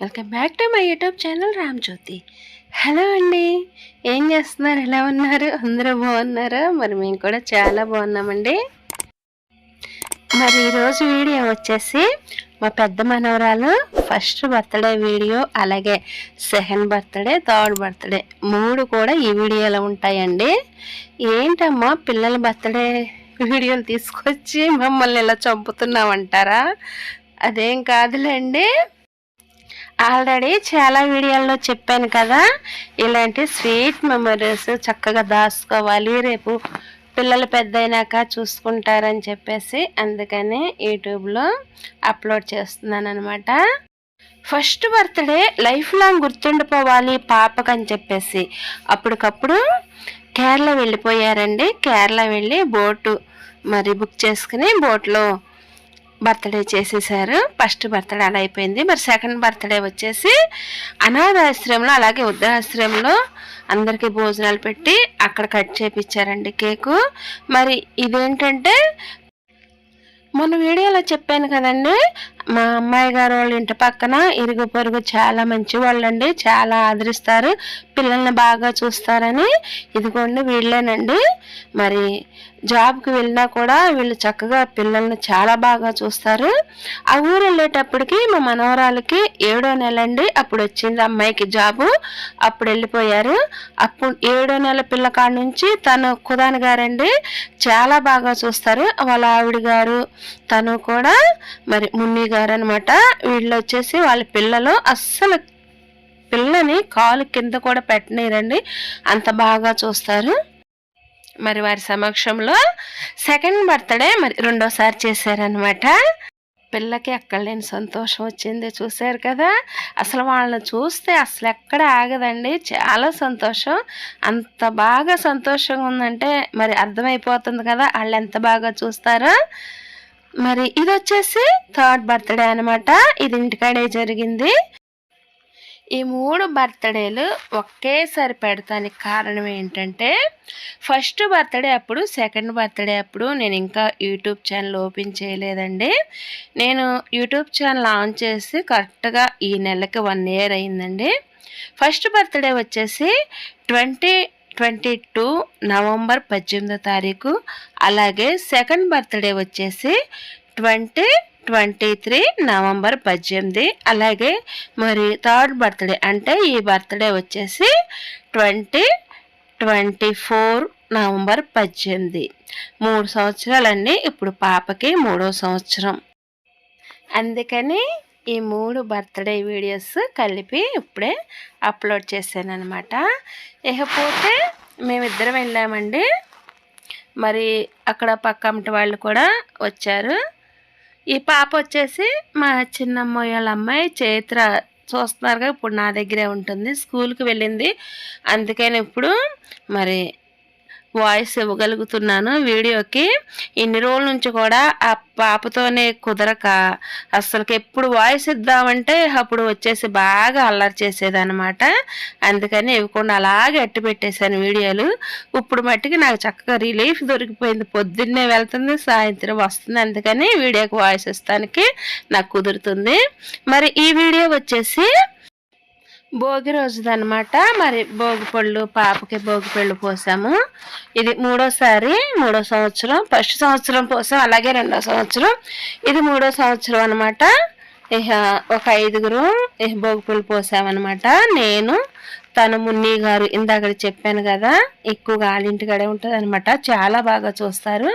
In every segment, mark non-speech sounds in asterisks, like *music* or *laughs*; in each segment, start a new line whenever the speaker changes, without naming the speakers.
Welcome back to my YouTube channel Ram Jyothi. Hello అండి ఏం చేస్తున్నారు? ఎలా ఉన్నారు? అందరూ బాగున్నారా? మరి మేము కూడా చాలా బాగున్నామండి. మరి ఈరోజు వీడియో వచ్చేసి మా పెద్ద మనవరాలు ఫస్ట్ బర్త్డే వీడియో అలాగే సెకండ్ బర్త్డే థర్డ్ బర్త్డే మూడు కూడా ఈ వీడియోలో ఉంటాయండి. ఏంటమ్మా పిల్లల బర్త్డే వీడియోలు తీసుకొచ్చి మమ్మల్ని ఇలా చంపుతున్నామంటారా అదేం కాదులేండి. ఆల్రెడీ చాలా వీడియోల్లో చెప్పాను కదా ఇలాంటి స్వీట్ మెమరీస్ చక్కగా దాచుకోవాలి రేపు పిల్లలు పెద్దయినాక చూసుకుంటారని చెప్పేసి అందుకని యూట్యూబ్లో అప్లోడ్ చేస్తున్నాను అనమాట ఫస్ట్ బర్త్డే లైఫ్ లాంగ్ గుర్తుండిపోవాలి పాపకని చెప్పేసి. అప్పటికప్పుడు కేరళ వెళ్ళిపోయారండి. కేరళ వెళ్ళి బోటు మరి బుక్ చేసుకుని బోట్లో బర్త్డే చేసేసారు. ఫస్ట్ బర్త్డే అలా అయిపోయింది. మరి సెకండ్ బర్త్డే వచ్చేసి అనాథాశ్రయంలో అలాగే వృద్ధాశ్రయంలో అందరికీ భోజనాలు పెట్టి అక్కడ కట్ చేపించారండి కేకు. మరి ఇదేంటంటే మొన్న వీడియోలో చెప్పాను కదండి మా అమ్మాయి గారు వాళ్ళ ఇంటి పక్కన ఇరుగు పొరుగు చాలా మంచి వాళ్ళండి చాలా ఆదరిస్తారు. పిల్లల్ని బాగా చూస్తారని ఇదిగోండి వీళ్ళేనండి. మరి జాబ్కి వెళ్ళినా కూడా వీళ్ళు చక్కగా పిల్లల్ని చాలా బాగా చూస్తారు. ఆ ఊరు వెళ్ళేటప్పటికి మా మనవరాలకి ఏడో నెల అండి అప్పుడు వచ్చింది అమ్మాయికి జాబు. అప్పుడు వెళ్ళిపోయారు. అప్పుడు ఏడో నెల పిల్లకాడ నుంచి తను కుదాని గారండి. చాలా బాగా చూస్తారు. వాళ్ళ ఆవిడ గారు తను కూడా మరి మున్ని గారు అనమాట వీళ్ళు వచ్చేసి వాళ్ళ పిల్లలు అస్సలు పిల్లని కాలు కింద కూడా పెట్టనీరండి. అంత బాగా చూస్తారు. మరి వారి సమక్షంలో సెకండ్ బర్త్డే మరి రెండోసారి చేశారనమాట పిల్లకి ఎక్కడ లేని సంతోషం వచ్చింది చూశారు కదా. అసలు వాళ్ళని చూస్తే అసలు ఎక్కడ ఆగదండి. చాలా సంతోషం. అంత బాగా సంతోషంగా ఉందంటే మరి అర్థమైపోతుంది కదా వాళ్ళు ఎంత బాగా చూస్తారో. మరి ఇది వచ్చేసి థర్డ్ బర్త్డే అనమాట ఇది ఇంటికాడే జరిగింది. ఈ మూడు బర్త్డేలు ఒకేసారి పెడతానికి కారణం ఏంటంటే ఫస్ట్ బర్త్డే అప్పుడు సెకండ్ బర్త్డే అప్పుడు నేను ఇంకా యూట్యూబ్ ఛానల్ ఓపెన్ చేయలేదండి. నేను యూట్యూబ్ ఛానల్ ఆన్ చేసి కరెక్ట్గా ఈ నెలకి వన్ ఇయర్ అయిందండి. ఫస్ట్ బర్త్డే వచ్చేసి ట్వంటీ ట్వంటీ టూ నవంబర్ పద్దెనిమిదో తారీఖు. అలాగే సెకండ్ బర్త్డే వచ్చేసి ట్వంటీ ట్వంటీ త్రీ నవంబర్ పద్దెనిమిది. అలాగే మరి థర్డ్ బర్త్డే అంటే ఈ బర్త్డే వచ్చేసి ట్వంటీ ట్వంటీ ఫోర్ నవంబర్ పద్దెనిమిది. మూడు సంవత్సరాలండి ఇప్పుడు పాపకి మూడో సంవత్సరం. అందుకని ఈ మూడు బర్త్డే వీడియోస్ కలిపి ఇప్పుడే అప్లోడ్ చేశాను అనమాట ఇకపోతే మేమిద్దరం వెళ్ళామండి. మరి అక్కడ పక్కమ్మటి వాళ్ళు కూడా వచ్చారు. ఈ పాప వచ్చేసి మా చిన్నమ్మాయి వాళ్ళ అమ్మాయి చైత్ర చూస్తున్నారుగా ఇప్పుడు నా దగ్గరే ఉంటుంది స్కూల్కి వెళ్ళింది. అందుకని ఇప్పుడు మరి వాయిస్ ఇవ్వగలుగుతున్నాను వీడియోకి. ఇన్ని రోజుల నుంచి కూడా ఆ పాపతోనే కుదరక అసలుకి ఎప్పుడు వాయిస్ ఇద్దామంటే అప్పుడు వచ్చేసి బాగా అల్లరి చేసేదనమాట అందుకని ఇవ్వకుండా అలాగే అట్టి పెట్టేశాను వీడియోలు. ఇప్పుడు మట్టికి నాకు చక్కగా రిలీఫ్ దొరికిపోయింది. పొద్దున్నే వెళ్తుంది సాయంత్రం వస్తుంది. అందుకని వీడియోకి వాయిస్ ఇస్తానికి నాకు కుదురుతుంది. మరి ఈ వీడియో వచ్చేసి భోగి రోజుదనమాట మరి భోగి పళ్ళు పాపకి భోగి పళ్ళు పోసాము. ఇది మూడోసారి మూడో సంవత్సరం. ఫస్ట్ సంవత్సరం పోసాం అలాగే రెండో సంవత్సరం. ఇది మూడో సంవత్సరం అనమాట ఇహ ఒక ఐదుగురు ఇహ భోగి పళ్ళు పోసామన్నమాట. నేను తను మున్ని గారు ఇందాక చెప్పాను కదా ఎక్కువగా వాళ్ళింటికాడే ఉంటుంది అనమాట చాలా బాగా చూస్తారు.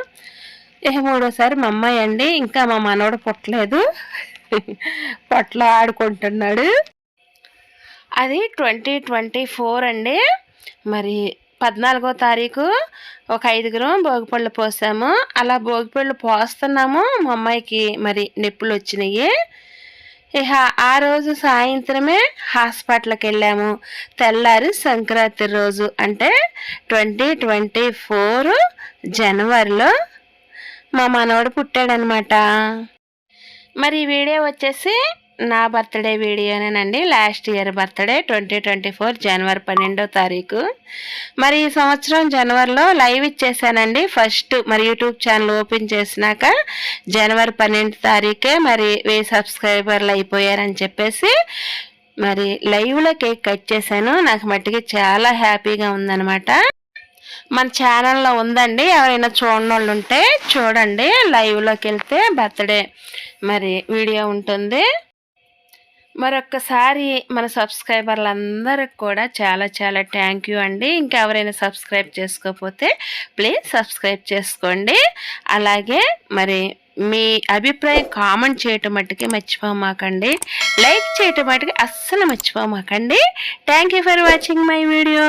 ఇహ మూడోసారి మా అమ్మాయి అండి. ఇంకా మా మనవడు పుట్టలేదు. *laughs* పొట్ల ఆడుకుంటున్నాడు. అది ట్వంటీ ట్వంటీ ఫోర్ అండి. మరి పద్నాలుగో తారీఖు ఒక ఐదుగురం భోగిపళ్ళు పోసాము. అలా భోగిపళ్ళు పోస్తున్నాము. మా అమ్మాయికి మరి నొప్పులు వచ్చినాయి. ఇక ఆ రోజు సాయంత్రమే హాస్పిటల్కి వెళ్ళాము. తెల్లారి సంక్రాంతి రోజు అంటే ట్వంటీ ట్వంటీ ఫోర్ జనవరిలో మా మనవడు పుట్టాడనమాట మరి ఈ వీడియో వచ్చేసి నా birthday వీడియోనేనండి. Last year birthday twenty twenty four జనవరి పన్నెండో తారీఖు. మరి ఈ సంవత్సరం జనవరిలో లైవ్ ఇచ్చేసానండి. ఫస్ట్ మరి యూట్యూబ్ ఛానల్ ఓపెన్ చేసినాక జనవరి పన్నెండు తారీఖే మరి వెయ్యి సబ్స్క్రైబర్లు అయిపోయారని చెప్పేసి మరి లైవ్లో కేక్ కట్ చేశాను. నాకు మట్టికి చాలా హ్యాపీగా ఉందనమాట మన ఛానల్లో ఉందండి. ఎవరైనా చూడని వాళ్ళు ఉంటే చూడండి. లైవ్లోకి వెళ్తే బర్త్డే మరి వీడియో ఉంటుంది. మరొక్కసారి మన సబ్స్క్రైబర్లందరికి కూడా చాలా చాలా థ్యాంక్ యూ అండి. ఇంకా ఎవరైనా సబ్స్క్రైబ్ చేసుకోకపోతే ప్లీజ్ సబ్స్క్రైబ్ చేసుకోండి. అలాగే మరి మీ అభిప్రాయం కామెంట్ చేయటం మట్టుకే మర్చిపోమాకండి లైక్ చేయటం మట్టుకి అస్సలు మర్చిపోమాకండి thank you for watching my video.